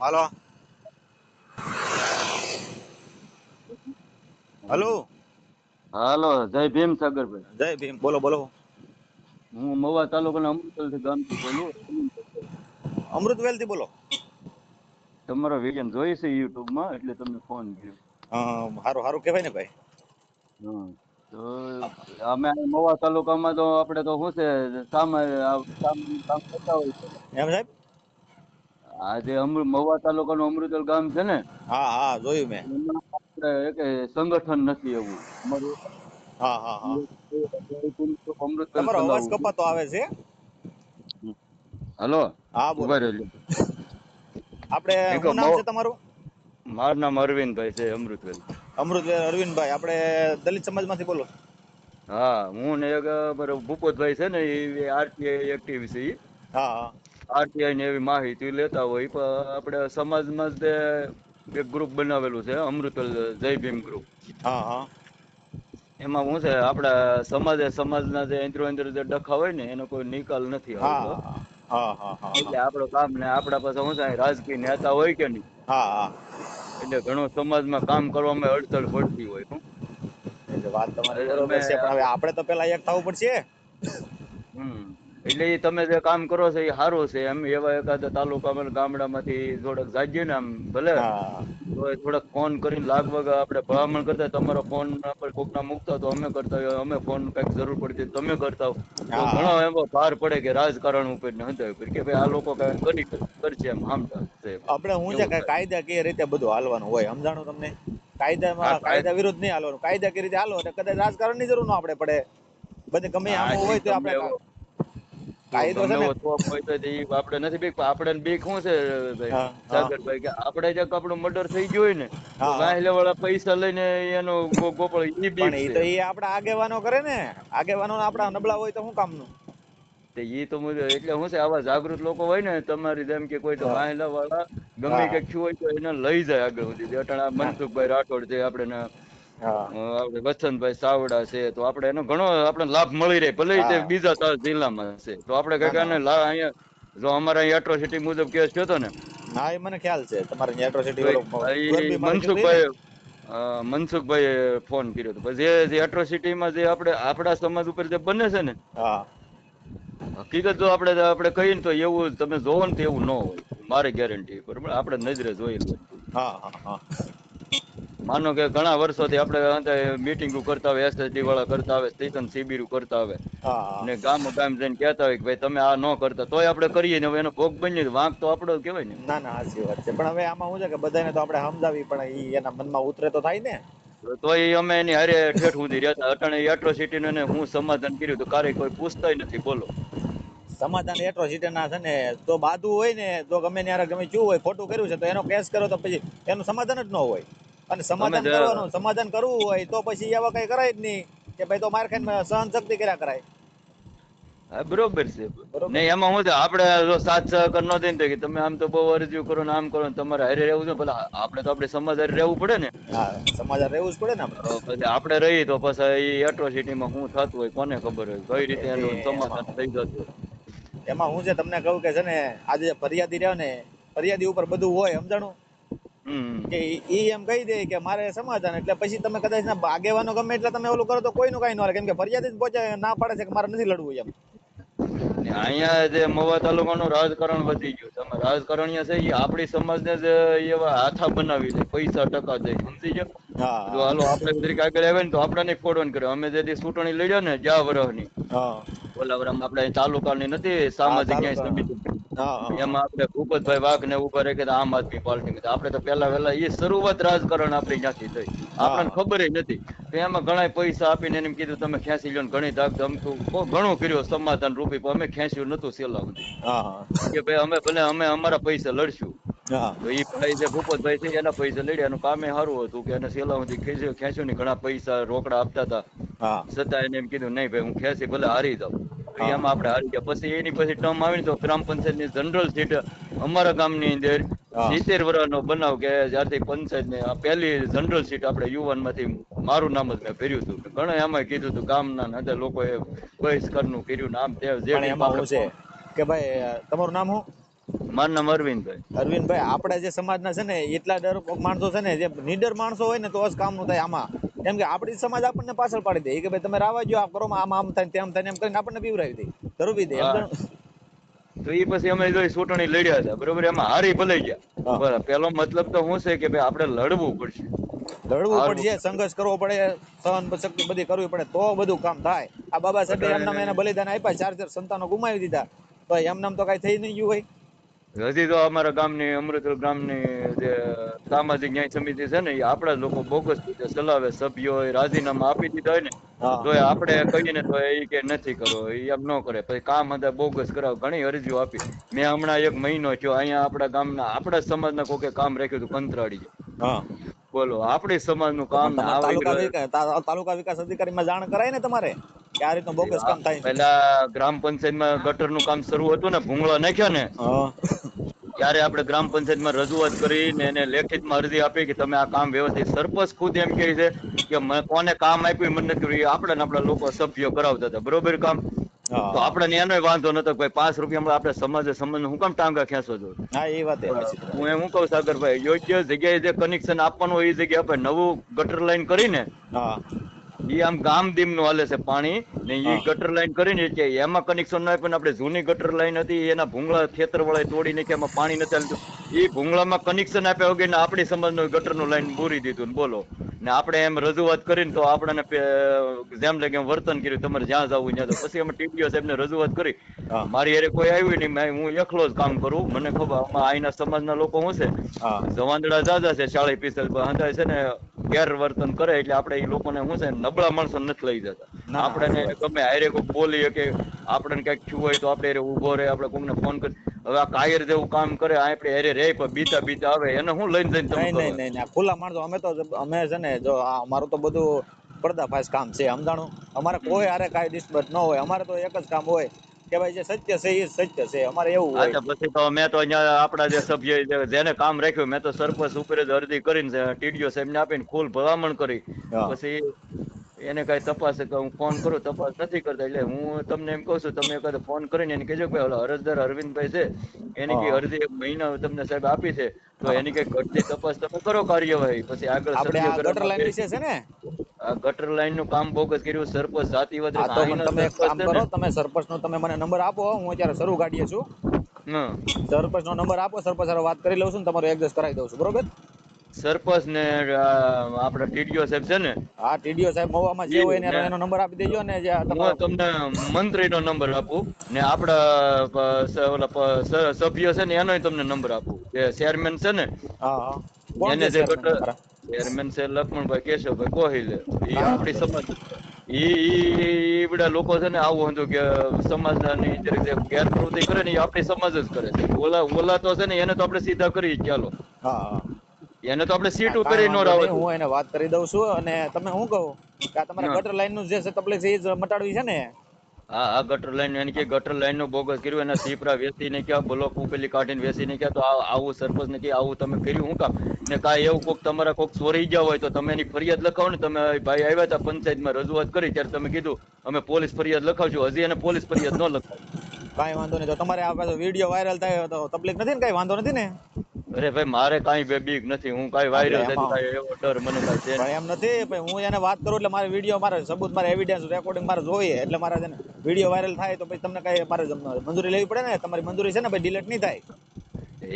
હાલો. Hello. હાલો જય ભીમ સાગરભાઈ. જય ભીમ. બોલો બોલો. હું મવા તાલુકાના અમૃતસર ગામથી બોલું અમૃતવેલથી બોલો. તમારો વીડિયો જોઈ છે યુટ્યુબમાં એટલે તમને ફોન કર્યો. હારું હારું કહેવાય ને ભાઈ. તો અમે મવા તાલુકામાં તો આપણે તો શું છે સામે કામ કામ કરતા હોય છે. એમ સાહેબ? આ જે મવા તાલુકાનું અમૃતલ ગામ છે ને હા હા જોયું મેં. એક સંગઠન નથી એવું. અમારું હા હા હા. તમારો અવાજ કપાતો આવે છે? હલો? હા ઊભા રહેજો. આપણે શું નામ છે તમારું? મારું નામ અરવિંદભાઈ છે અમૃતવેલ. અમૃતવેલ અરવિંદભાઈ. આપણે દલિત સમાજમાંથી બોલો. હા હું ને એક ભૂપતભાઈ છે ને એ આરટીઆઈ એક્ટિવ છે હા હા. આરટીઆઈ ને એવી માહિતી લેતા હોય પણ આપણે સમાજમાં જ એક ગ્રુપ બનાવેલું છે અમૃતલ જય ભીમ ગ્રુપ હા હા. એમાં શું છે આપણા સમાજે સમાજના જે અંદરો અંદર જે ડખા હોય ને એનો કોઈ નિકાલ નથી આવતો. એટલે આપણું કામ ને આપણા પાસે શું છે રાજકીય નેતા હોય કે નહીં એટલે ઘણો સમાજમાં કામ કરવામાં અડચણ પડતી હોય હું. એટલે વાત તમારી બરોબર છે પણ હવે આપણે તો પેલા એક થવું પડશે. હમ. એટલે એ તમે જે કામ કરો છો એ સારું છે. એમ એવા એકાદ તાલુકામાં ગામડામાંથી થોડાક જાગીએ ને આમ ભલે? તો થોડાક ફોન કરીને લાગ વગર આપણે ભલામણ કરતા તમારો ફોન આપણે કોકના મૂકતા તો અમે કરતા હોય અમે ફોન કંઈક જરૂર પડતી તમે કરતા હો તો ઘણો એવો ભાર પડે કે રાજકારણ ઉપર ને હંધાય ઉપર કે ભાઈ આ લોકો કઈ કરી કરશે એમ છે. આપણે હું છે કાયદા કે રીતે બધું હાલવાનું હોય સમજાણું તમને? કાયદામાં કાયદા- કાયદા વિરુદ્ધ નહીં હાલવાનું. કાયદાકીય રીતે હાલો એટલે કદાચ રાજકારણની જરૂર ના આપણે પડે. બધે ગમે આમ હોય તો આપણે કાયદો છે ને? હોય તો ઈ આપણે નથી બીક આપણે બીક શું છે ભાઈ? હા, હા. સાગરભાઈ કે આપણે જે આપણું મર્ડર થઈ ગયું હોય ને તો વાળા પૈસા લઈને એનો ગો- ઈ બીક પણ એ તો એ આપણા આગેવાનો કરે ને. આગેવાનો આપણા નબળા હોય તો શું કામનું? તે ઈ તો એટલે શું છે આવા જાગૃત લોકો હોય ને તમારી જેમ કે કોઈ તો. વાહેલા વાળા ગમે કઈ હોય તો એને લઈ જાય આગળ સુધી. અટાણા મનસુખભાઈ રાઠોડ છે આપણે અ, આપણે વસંતભાઈ સાવડા છે તો આપણે એનો ઘણો આપણે લાભ મળી રહે ભલે તે બીજા તાર જિલ્લામાં છે. તો આપણે ના, કંઈક આને ના. લા અહીંયા જો અમારા અહીં એટ્રોસિટી મુજબ કેસ થયો હતો ને. હા એ મને ખ્યાલ છે. તમારે એટ્રોસિટી તો વાળો ઈ ગરબી મારે કીધું ઈ ને? મનસુખભાઈ ફોન કર્યો હતો. જે જે એટ્રોસિટીમાં જે આપણે આપણા સમાજ ઉપર જે બને છે ને હા. હકીકત જો આપણે આપણે કહીએ ને તો એવું તમે જોવો ને તો એવું ન હોય. મારી ગેરંટી બરોબર? આપણે નજરે જોયેલું હા હા હા. માનો કે ઘણા વર્ષોથી આપણે મીટિંગો કરતા હોય એસએસડી વાળા કરતા હોય સ્ટેશન શિબિરો કરતા હા ને ગામો ગામ જઈને કહેતા હોય કે ભાઈ તમે આ ન કરતા તોય આપણે કરીએ ને હવે એનો ભોગ બનીએ વાંક તો આપણો કહેવાય ને. ના ના સાચી વાત છે. પણ હવે આમાં શું છે કે બધાને તો આપણે સમજાવી પણ ઈ એના મનમાં ઉતરે તો થાય ને. તોય અમે એની હારે ઠેઠ સુધી રહેતા અટાણે એટ્રોસિટી ને હું સમાધાન કર્યું તો કારે કોઈ પૂછતાય નથી બોલો. સમાધાન એટ્રોસિટી ના છે ને તો બાધુ હોય ને તો ગમે ત્યારે ગમે શું હોય ખોટું કર્યું છે તો એનો કેસ કરો તો પછી એનું સમાધાન જ ન હોય. અને સમાધાન કરવાનું સમાધાન કરવું હોય તો પછી એવા કઈ કરાય જ નહીં કે ભાઈ તો માર ખાઈને સહન શક્તિ કર્યા. કરાય બરોબર છે. બરોબર. ને એમાં હું આપણે જો સાથ સહકાર ન દઈને તો કે તમે આમ તો બહુ અરજીઓ કરો ને આમ કરો ને તમારે હારે રહેવું છે ભલા આપણે તો આપણે સમાજ હારે રહેવું પડે ને. હા સમાધાન રહેવું જ પડે ને આપણે. પછી આપણે રહી તો પછી એટ્રોસિટીમાં શું થતું હોય કોને ખબર હોય કઈ રીતે એનું સમાધાન થઈ જતું એમાં હું છે તમને કહું કે છે ને આજે ફરિયાદી રહ્યો ને ફરિયાદી ઉપર બધું હોય સમજાણું? કે એ એમ કહી દે કે મારે સમાધાન એટલે પછી તમે કદાચ ના આગેવાનો ગમે એટલે તમે ઓલું કરો તો કોઈનું કઈ ન હાલે. કેમ કે ફરિયાદ જ પહોંચે ના પાડે છે કે મારે નથી લડવું એમ. અહીંયા જે મહુવા તાલુકાનું રાજકારણ વધી ગયું તમે રાજકારણીય છે એ આપણી સમાજને જ એવા હાથા બનાવી દે પૈસા ટકા દે સમજી ગયો? જો હાલો આપણે તરીકે આગળ આવે ને તો આપણે નહીં ફોડવાનું કરે. અમે જે ચૂંટણી લડ્યો ને જ્યાં વર્ષની ની ઓલા વરામ આપણે તાલુકાની નથી સામાજિક ન્યાય સમિતિ. એમાં આપણે ભૂપતભાઈ વાઘ ને ઊભા રહે કે આમ આદમી પાર્ટી આપણે તો પેલા વેલા એ શરૂઆત રાજકારણ આપણી ત્યાંથી થઈ. આપણને ખબર નથી. તો એમાં ઘણા પૈસા આપીને એને એમ કીધું તમે ખેંચી લો ઘણી ધાક ધમતું બહુ ઘણું કર્યું સમાધાન રૂપી પણ અમે ખેંચ્યું નતું છેલ્લા સુધી. કે ભાઈ અમે ભલે અમે અમારા પૈસા લડશું. તો એ ભાઈ જે ભૂપતભાઈ છે એના પૈસા લડ્યા. એનું કામે સારું હતું કે એને છેલ્લા સુધી ખેંચ્યું ખેંચ્યું ને ઘણા પૈસા રોકડા આપતા હતા. છતાં એને એમ કીધું નહીં ભાઈ હું ખેંચી ભલે હારી જાઉં. એમાં આપણે હારી ગયા. પછી એની પછી ટર્મ આવી તો ગ્રામ પંચાયતની જનરલ સીટ અમારા ગામની અંદર હા. સિત્તેર વર્ષનો બનાવ કે જ્યારથી પંચાયત ને પહેલી જનરલ સીટ આપણે યુવાનમાંથી મારું નામ જ મેં ભર્યું હતું. ઘણા એમાં કીધું હતું ગામના ને લોકોએ બહિષ્કારનું કર્યું નામ તે જે એમાં છે કે ભાઈ તમારું નામ શું? મારું નામ અરવિંદભાઈ. અરવિંદભાઈ આપણે જે સમાજના છે ને એટલા ડર માણસો છે ને જે નીડર માણસો હોય ને તો જ કામનું થાય આમાં. કેમ કે આપણી સમાજ આપણને પાછળ પાડી દે. કે ભાઈ તમે રાવા જો આ કરો આમ આમ થાય તેમ થાય એમ કરીને આપણને પીવરાવી દે. ધરવી દે એમ તો એ પછી અમે જો ચૂંટણી લડ્યા હતા બરોબર? એમાં હારી ભલાઈ ગયા. બરાબર પેલો મતલબ તો શું છે કે ભાઈ આપણે લડવું પડશે. લડવું પડશે સંઘર્ષ કરવો પડે સહન શક્તિ બધી કરવી પડે તો બધું કામ થાય. આ બાબા સાહેબ એમના એને બલિદાન આપ્યા ચાર ચાર સંતાનો ગુમાવી દીધા. તો એમનામ તો કઈ થઈ નહીં ગયું હોય. હજી તો અમારા ગામની અમૃતલ ગામની જે સામાજિક ન્યાય સમિતિ છે ને એ આપણા લોકો બોગસ રીતે ચલાવે સભ્યો રાજીનામા આપી દીધા હોય ને તો એ આપણે કહીએ તો એ કે નથી કરો એ એમ ન કરે. પછી કામ હતા બોગસ કરાવ ઘણી અરજીઓ આપી. મેં હમણાં એક મહિનો થયો અહીંયા આપણા ગામના આપણા સમાજના કોકે કામ રાખ્યું હતું કંત્રાળી બોલો આપણી સમાજનું કામ તાલુકા વિકાસ અધિકારીમાં જાણ કરાય ને તમારે? આ રીતનું બોગસ કામ થાય છે. પહેલા ગ્રામ પંચાયતમાં ગટરનું કામ શરૂ હતું ને ભૂંગળા નાખ્યા ને ત્યારે આપણે ગ્રામ પંચાયતમાં રજૂઆત કરી ને એને લેખિતમાં અરજી આપી કે તમે આ કામ વ્યવસ્થિત સરપંચ ખુદ એમ કહે છે કે મને કોને કામ આપ્યું મને નથી. આપણે ને આપણા લોકો સભ્યો કરાવતા હતા. બરોબર કામ? તો આપણે એનો વાંધો નતો કે ભાઈ પાંચ રૂપિયા આપણે સમાજે સમજ હું કામ ટાંગા ખેંચો છો? હા એ વાત હું એમ કહું સાગરભાઈ યોગ્ય જગ્યાએ જે કનેક્શન આપવાનું હોય એ જગ્યાએ આપણે નવું ગટર લાઈન કરીને હા. ઈ આમ ગામ દીમનું હાલે છે પાણી ને ઈ ગટર લાઈન કરીને કે એમાં કનેક્શન ના પણ આપણે જૂની ગટર લાઈન હતી એના ભૂંગળા ખેતર વાળા તોડી નાખ્યા એમાં પાણી નથી હાલતું ઈ ભૂંગળામાં કનેક્શન આપ્યા વગર ને આપણી સમાજનું ગટરનું લાઈન પૂરી દીધું ને બોલો. ને આપણે એમ રજૂઆત કરીને તો આપણને જેમ લાગે એમ વર્તન કર્યું તમારે જ્યાં જવું ત્યાં પછી અમે ટીડીઓ સાહેબને રજૂઆત કરી. મારી હારે કોઈ આવ્યું નહીં મેં હું એકલો જ કામ કરું. મને ખબર આમાં અહીંના સમાજના લોકો હું છે. જવાંદડા જાજા છે ચાળી પીસલ હંધાય છે ને ગેરવર્તન કરે એટલે આપણે એ લોકોને શું છે નબળા માણસો નથી લઈ જતા આપણે. ગમે હારે કોઈક બોલીએ કે આપણને કંઈક થયું હોય તો આપણે ઊભો રહે આપણે કોઈને ફોન કરી હવે આ કાયર જેવું કામ કરે આ આપણે હારે રે પણ બીતા બીતા આવે એને હું લઈને જઈને તમે નહીં નહીં નહીં. ખુલ્લા માણસો અમે તો અમે છે ને જો અમારું તો બધું પડદાફાશ કામ છે સમજાણું અમારે કોઈ હારે કાંઈ ડિસ્ટર્બ ન હોય અમારે તો એક જ કામ હોય કે ભાઈ જે સત્ય છે એ સત્ય છે. અમારે એવું હોય પછી તો મેં તો અહીંયા આપણા જે સભ્ય જેને કામ રાખ્યું મેં તો સરપંચ ઉપર જ અરજી કરીને ટીડીઓ સાહેબને આપીને ફૂલ ભલામણ કરી. પછી એને કઈ તપાસ હું ફોન કરું તપાસ નથી કરતા. એટલે હું તમને એમ કહું છું તમે એકાદ ફોન કરીને એને કહેજો કે ભાઈ ઓલા અરજદાર અરવિંદભાઈ છે એની કઈ અરજી એક મહિના તમને સાહેબ આપી છે તો એની કઈ ઘટતી તપાસ તમે કરો કાર્યવાહી. પછી આગળ ગટર લાઈન વિશે છે ને? ગટર લાઈનનું કામ બોગસ કર્યું સરપંચ જાતિવાદ તમે કામ કરો તમે સરપંચ નો તમે મને નંબર આપો હું અત્યારે શરૂ કાઢીએ છું. સરપંચ નો નંબર આપો સરપંચ સાથે વાત કરી લઉં છું તમારો એડજસ્ટ કરાવી દઉં છું બરોબર? સરપંચ ને આ ટીડીઓ સાહેબ છે ને? હા ટીડીઓ સાહેબ મવામાં જે હોય એનો- એનો નંબર આપી દેજો ને જે હું તમને મંત્રીનો નંબર આપું ને આપડા ઓલા સભ્ય છે ને એનોય તમને નંબર આપું. જે ચેરમેન છે ને હા એને જે ગટર? ચેરમેન છે લક્ષ્મણભાઈ કેશવભાઈ કોહિલ એ. આપણી સમાજ ઈ બધા લોકો છે ને આવું હતું કે સમાજની જે રીતે ગેરપ્રવૃત્તિ કરે ને એ આપણી સમાજ જ કરે છે. ઓલા ઓલા તો છે ને એને તો આપણે સીધા કરી ચાલો. હા. એને તો આપણે સીટ કરી નો રાવત. હું એને વાત કરી દઉં છું અને તમે શું કહો? કે આ તમારા ગટર લાઈનનું જે છે તકલીફ છે એ જ મટાડવી છે ને? હા આ ગટર લાઈન એને કે ગટર લાઈનનું બોગસ કર્યું, એના સીપરા વેચી ને ક્યાં બ્લોક ઉપેલી કાઢીને વેચી ને ક્યાં તો આવું સરપંચ ને કે આવું તમે કર્યું, હું કામ? ને કાંઈ એવું કોક તમારા કોક ચોરી ગયા હોય તો તમે એની ફરિયાદ લખાવો ને. તમે ભાઈ આવ્યા હતા પંચાયતમાં રજૂઆત કરી, ત્યારે તમે કીધું, અમે પોલીસ ફરિયાદ લખાવશું. હજી એને પોલીસ ફરિયાદ ન લખાવ. કાંઈ વાંધો નહીં. તો તમારે આ વીડિયો વાયરલ થાય તો તકલીફ નથી ને? કાંઈ વાંધો નથી ને? અરે ભાઈ મારે કાંઈ બે બીક નથી હું કાંઈ વાયરલ થાય એવો ડર મને કાંઈ છે પણ એમ નથી પણ હું એને વાત કરું એટલે મારે વીડિયો મારે સબૂત મારે એવિડન્સ રેકોર્ડિંગ મારે જોઈએ એટલે મારે છે ને વીડિયો વાયરલ થાય તો પછી તમને કઈ મારે મંજૂરી લેવી પડે ને? તમારી મંજૂરી છે ને ભાઈ ડિલેટ નહીં થાય.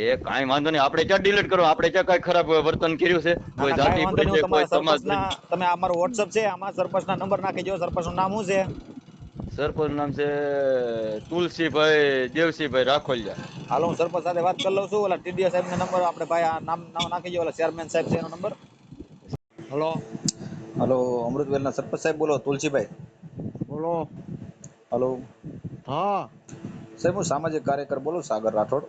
એ કાંઈ વાંધો નહીં આપણે ક્યાં ડિલીટ કરો? આપણે ક્યાં કાંઈ ખરાબ વર્તન કર્યું છે? કોઈ જાતિ કોઈ સમાજ તમે અમારો વોટ્સઅપ છે આમાં સરપંચના નંબર નાખી જો સરપંચનું નામ શું છે? સરપંચ નામ છે તુલસીભાઈ દેવસીભાઈ રાખોલિયા. હાલો હું સરપંચ સાથે વાત કરી લઉં છું. ઓલા ટીડીઓ સાહેબ નંબર આપણે ભાઈ આ નામ નામ નાખી ગયો ઓલા ચેરમેન સાહેબ છે એનો નંબર. હલો. હલો અમૃતવેલના સરપંચ સાહેબ બોલો તુલસીભાઈ. બોલો. હલો. હા. સાહેબ હું સામાજિક કાર્યકર બોલું સાગર રાઠોડ.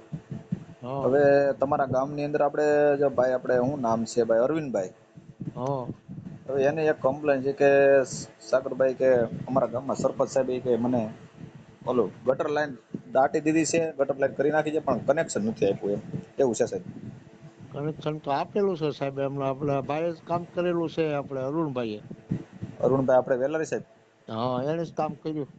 હવે તમારા ગામની અંદર આપણે જો ભાઈ આપણે શું નામ છે ભાઈ? અરવિંદભાઈ. હા. હવે એને એક કમ્પ્લેન છે કે સાગરભાઈ કે અમારા ગામમાં સરપંચ સાહેબ કે મને ઓલું ગટર લાઈન દાટી દીધી છે ગટર લાઈન કરી નાખી છે પણ કનેક્શન નથી આપ્યું એમ. એવું છે સાહેબ? કનેક્શન તો આપેલું છે સાહેબ એમને આપણે ભાઈએ કામ કરેલું છે આપણે અરુણભાઈએ. અરુણભાઈ આપણે વેલારી સાહેબ? હા એણે જ કામ કર્યું.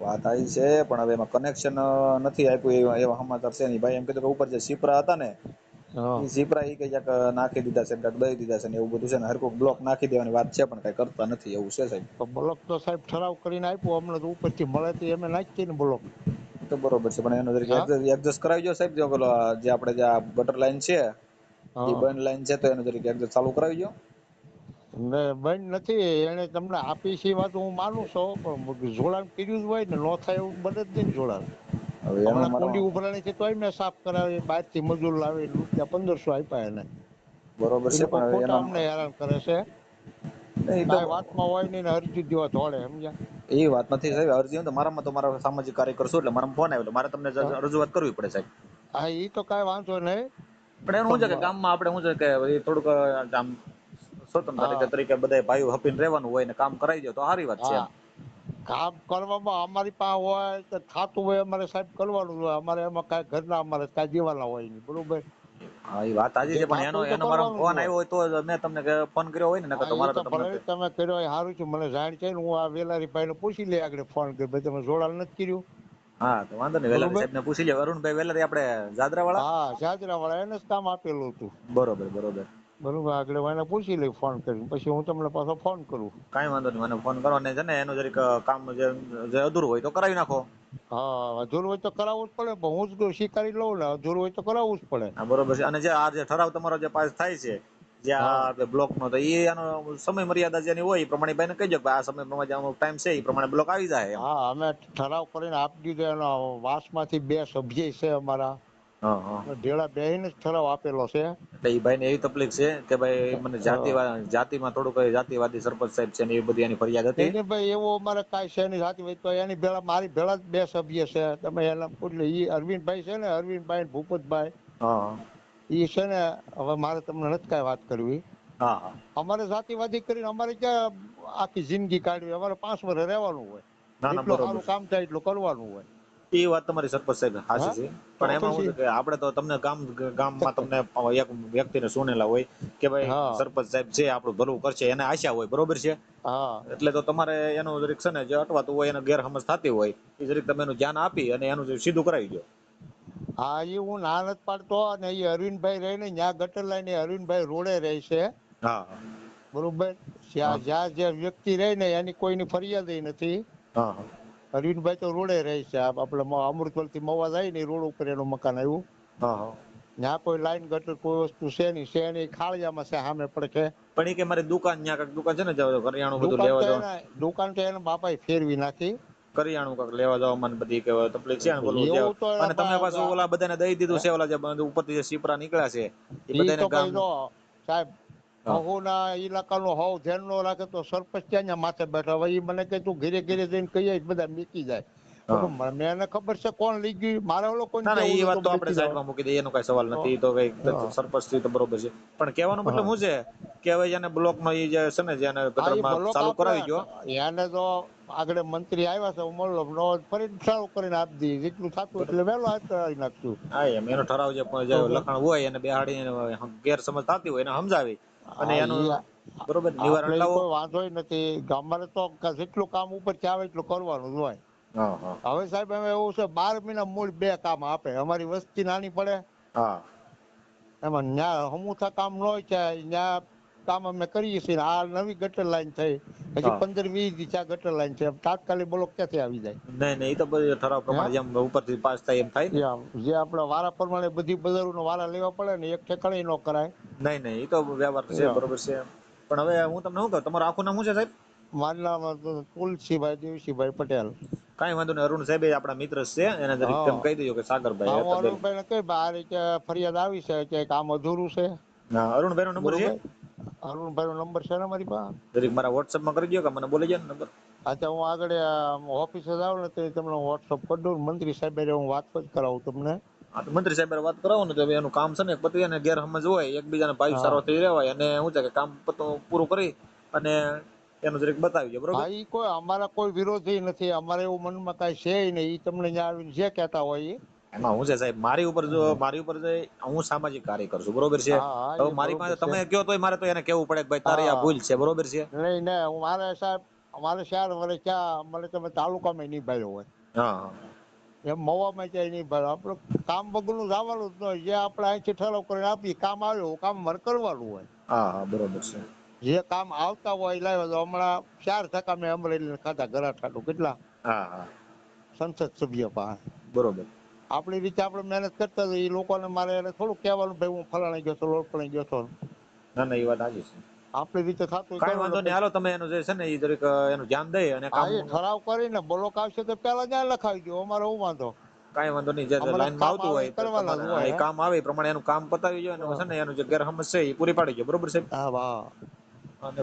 વાત આવી છે પણ હવે એમાં કનેક્શન નથી આપ્યું એવા એવા સમાચાર છે. નહીં ભાઈ એમ કીધું કે ઉપર જે સીપરા હતા ને હા. ઈ કે ક્યાંક નાખી દીધા છે ક્યાંક દઈ દીધા છે ને એવું બધું છે ને હરખું બ્લોક નાખી દેવાની વાત છે પણ કઈ કરતા નથી એવું છે સાહેબ. તો બ્લોક તો સાહેબ ઠરાવ કરીને આપ્યો અમને તો ઉપરથી મળે તો એમે નાખી ને બ્લોક. તો બરોબર છે પણ એનો જરીક એડજસ્ટ કરાવી સાહેબ જો જે આપણે જે આ ગટર લાઈન છે એ બંધ લાઈન છે તો એનો તરીકે એડજસ્ટ ચાલુ કરાવી ને બંધ નથી એને તમને આપી છે વાત હું માનું છું પણ જોડાણ કર્યું જ હોય ને નો થાય એવું બને જ નહીં જોડાણ. હવે એનો હમણાં ઉભરાણી છે તોય મેં સાફ કરાવી બહારથી મજૂર લાવી રૂપિયા પંદરસો આપ્યા એને. બરોબર છે પણ ખોટા અમને હેરાન કરે છે. નહીં, ઈ તો કાંઈ વાતમાં હોય નહીં અરજી દેવા દોડે સમજ્યા? એ વાત નથી સાહેબ અરજી તો મારામાં તો મારા સામાજિક કાર્યકર છું એટલે મારા ફોન આવ્યો મારે તમને રજૂઆત કરવી પડે સાહેબ. હા એ તો કાંઈ વાંધો નહીં. પણ એનું શું છે કે ગામમાં આપણે શું છે કે થોડુંક આમ સ્વતંત્ર તરીકે બધા ભાઈઓ હપીને રહેવાનું હોય ને કામ કરાવી દો તો સારી વાત છે કામ કરવામાં અમારી પાસે હોય કે થતું હોય અમારે સાહેબ કરવાનું હોય. અમારે એમાં કાંઈ ઘરના અમારે કાંઈ દેવાના હોય નહીં. બરોબર? હા એ વાત સાચી છે પણ એનો થાતું હોય તો એનો મારો ફોન આવ્યો હોય તો મેં તમને ફોન કર્યો હોય ને નકર હા, તો ઈ મારે તો તો ભલે તમને તમે કર્યો હોય સારું છે. મને જાણ છે હું આ વેલારી ભાઈ પૂછી લે આગળ ફોન કરી ભાઈ તમે જોડાણ નથી કર્યું? હા તો વાંધો નહીં. પૂછી લે. અરુણભાઈ વેલારી આપણે જાદરા વાળા હા વાળા એને જ કામ આપેલું હતું. બરોબર બરોબર. બરોબર આગળ પૂછી લઈ ફોન કરીને. પછી હું તમને પાછો ફોન કરું. કાંઈ વાંધો નહીં મને ફોન કરો. ને છે ને એનું જરીક કામ જે જે અધૂરું હોય તો કરાવી નાખો. હા અધૂરું હોય તો કરાવવું જ પડે પણ હું જ સ્વીકારી લઉં ને અધૂરું હોય તો કરાવવું જ પડે. હા બરોબર છે. અને જે આ જે ઠરાવ તમારો જે પાસ થાય છે જે આ બ્લોક નો તો એ આનો સમય મર્યાદા જેની હોય એ પ્રમાણે ભાઈને કહી દો કે આ સમય પ્રમાણે અમુક ટાઈમ છે એ પ્રમાણે બ્લોક આવી જાય હા અમે ઠરાવ કરીને આપી દીધો એનો વાસમાંથી બે સભ્ય છે અમારા. અમે બેહીને જ ઠરાવ આપેલો છે. એટલે એ ભાઈને એવી તકલીફ છે કે ભાઈ મને જાતિવાદ જાતિમાં થોડુંક જાતિવાદી સરપંચ સાહેબ છે ને એ બધી એની ફરિયાદ હતી? એને ભાઈ એવો અમારે કાંઈ છે નહીં સાચી તો એની ભેળા મારી ભેળા જ બે સભ્ય છે. તમે એના એટલે એ અરવિંદભાઈ છે ને અરવિંદભાઈ ભૂપતભાઈ. એ છે ને હવે મારે તમને નથી કાંઈ વાત કરવી. અમારે જાતિવાદી કરીને અમારે ક્યાં આખી જિંદગી કાઢવી? અમારે પાંચ વર્ષ રહેવાનું હોય. બરોબર. સારું કામ થાય એટલું કરવાનું હોય. એ વાત તમારી સરપંચ સાહેબ સાચી છે. પણ એમાં શું કે આપણે તો તમને ગામ ગામમાં તમને એક વ્યક્તિને સુનેલા હોય કે ભાઈ સરપંચ સાહેબ છે આપણું ભલું કરશે એને આશા હોય બરોબર છે? એટલે તો તમારે એનું જરીક છે ને જે અટવાતું હોય એને ગેરસમજ થતી હોય એ જરીક તમે એનું ધ્યાન આપી અને એનું સીધું કરાવી દો. હા એ હું ના નથી પાડતો અને એ અરવિંદભાઈ રહે ને ત્યાં ગટર લાઈન એ અરવિંદભાઈ રોડે રહે છે. હા. બરોબર? જ્યાં જ્યાં જે વ્યક્તિ રહે ને એની કોઈની ફરિયાદ નથી. હા. અરવિંદભાઈ તો રોડે રહે છે. આપણે અમૃતવલથી મવા જાય ને રોડ ઉપર એનું મકાન આવ્યું. હા ત્યાં કોઈ લાઈન ગટર કોઈ વસ્તુ છે નહીં. છે નહીં ખાળિયામાં છે સામે પડખે. પણ એ કે મારી દુકાન ત્યાં કાંઈક દુકાન છે ને જો કરિયાણું બધું લેવા જવા. દુકાન તો એના બાપાએ ફેરવી નાખી. કરિયાણું કાંક લેવા જવા મને બધી કે તકલીફ છે અને તમે પાછું ઓલા બધાને દઈ દીધું છે ઓલા જે ઉપરથી જે સીપરા નીકળ્યા છે એ બધાને ગામ સાહેબ હા. ઇલાકાનો હોવ હવ ધ્યાન નો રાખે તો સરપંચ ત્યાં માથે બેઠા હોય. એ મને કે તું ઘરે ઘરે જઈને કહીએ બધા મીકી જાય. મને એને ખબર છે કોણ લઈ ગયું મારે ઓલો કોઈ ના એ વાત તો આપણે સાઈડમાં મૂકી દઈએ એનો કઈ સવાલ નથી. તો કઈ સરપંચથી તો બરોબર છે. પણ કહેવાનો મતલબ શું છે? કે હવે જેને બ્લોકમાં એ જે છે ને જેને ચાલુ કરાવી ગયો. એને તો આગળ મંત્રી આવ્યા છે મળલો નો ફરી ચાલુ કરીને આપી દઈએ જેટલું થતું એટલે વહેલો હાથ કરાવી નાખશું. હા એમ એનો ઠરાવ જે લખાણ હોય એને બેહાડીને ગેરસમજ થતી હોય એને સમજાવી. અને એનું બરોબર નિવારણ લાવો. વાંધો નથી. અમારે તો જેટલું કામ ઉપર આવે એટલું કરવાનું હોય. હવે સાહેબ હવે એવું છે બાર મહિના મૂળ બે કામ આપે. અમારી વસ્તી નાની પડે. હા. એમાં ન્યા હમુથા કામ ન હોય ન્યા કામ અમે કરીએ છીએ આ નવી ગટર લાઈન થઈ હજી પંદર વીસ દી ત્યાં ગટર લાઈન છે. તાત્કાલિક બ્લોક ક્યાંથી આવી જાય? નહીં નહીં એ તો બધું ઠરાવ પ્રમાણે જેમ ઉપરથી પાસ થાય એમ થાય જે આપણે વારા પ્રમાણે બધી બજારોનો વારા લેવા પડે ને એક ઠેકાણે ન કરાય. નહીં નહીં એ તો વ્યવહાર છે બરોબર છે. પણ હવે હું તમને શું કહું તમારું આખું નામ શું છે સાહેબ? મારું નામ તુલસીભાઈ દેવસીભાઈ પટેલ. કઈ વાંધો નહીં અરુણ સાહેબ આપણા મિત્ર છે એને હા. કહી દેજો કે સાગરભાઈ અરુણભાઈ ને કઈ કહી આ રીતે ફરિયાદ આવી છે કે કામ અધૂરું છે. અરુણભાઈ નો નંબર છે? અરુણભાઈ નો નંબર છે ને મારી પાસે? જરીક મારા WhatsApp માં કરી દો કે મને બોલી જાય નંબર. અચ્છા હું આગળ ઓફિસે જાઉં ને તો તમને વોટ્સઅપ કરી દઉં મંત્રી સાહેબ હું વાત જ કરાવું તમને. મંત્રી સાહેબ વાત કરાવો ને તો એનું કામ છે ને પતિ અને ગેરસમજ હોય એકબીજાને ભાઈ સારો થઈ રહેવાય અને હું છે કે કામ પતો પૂરું કરી અને એનું જરીક બતાવી બરોબર? હા ઈ કોઈ અમારા કોઈ વિરોધી નથી અમારે એવું મનમાં કાંઈ છે નહીં તમને ત્યાં આવીને જે કહેતા હોય ઈ. એમાં હું છે સાહેબ મારી ઉપર જો મારી ઉપર જો હું સામાજિક કાર્ય કરું છું બરોબર છે? એ મારી પાસે તમે કયો તોય મારે તો એને કેવું પડે કે ભાઈ તારી આ ભૂલ છે બરોબર છે? નહીં ને હું મારે સાહેબ અમારે ચાર વર્ષ ક્યાં મને તમે તાલુકામાં નિભાવ્યો હોય. હા એમ મવામાં ક્યાંય નહીં ભરે આપણે કામ વગરનું જવાનું જ નહીં જે આપણે અહીંથી ઠરાવ કરીને આપીએ કામ આવ્યું કામ મારે કરવાનું હોય. હા હા બરોબર છે. જે કામ આવતા હોય લાવ્યો તો હમણાં ચાર ટકા મેં અમરેલી ખાતા ગરાઠાનું. કેટલા? હા હા. સંસદ સભ્ય પાસે. બરોબર. આપણી રીતે આપણે મહેનત કરતા એ લોકોને મારે એને થોડું કહેવાનું ભાઈ હું ફલાણી ગયો છો લોટપણી ગયો છો. ના ના એ વાત સાચી છે. આપણી રીતે થતું કઈ વાંધો નહીં હાલો તમે એનું જે છે ને એ દરેક એનું ધ્યાન દઈ અને કામ ઠરાવ કરીને બ્લોક આવશે તો પેલા જ્યાં લખાવી દો અમારે હું વાંધો? કાંઈ વાંધો નહીં જે અમારે લાઈનમાં આવતું હોય એ કામ આવે એ પ્રમાણે એનું કામ પતાવી જોઈએ અને છે ને એનું જે ગેરસમજ છે એ પૂરી પાડી જોઈએ બરોબર છે? હા હા અને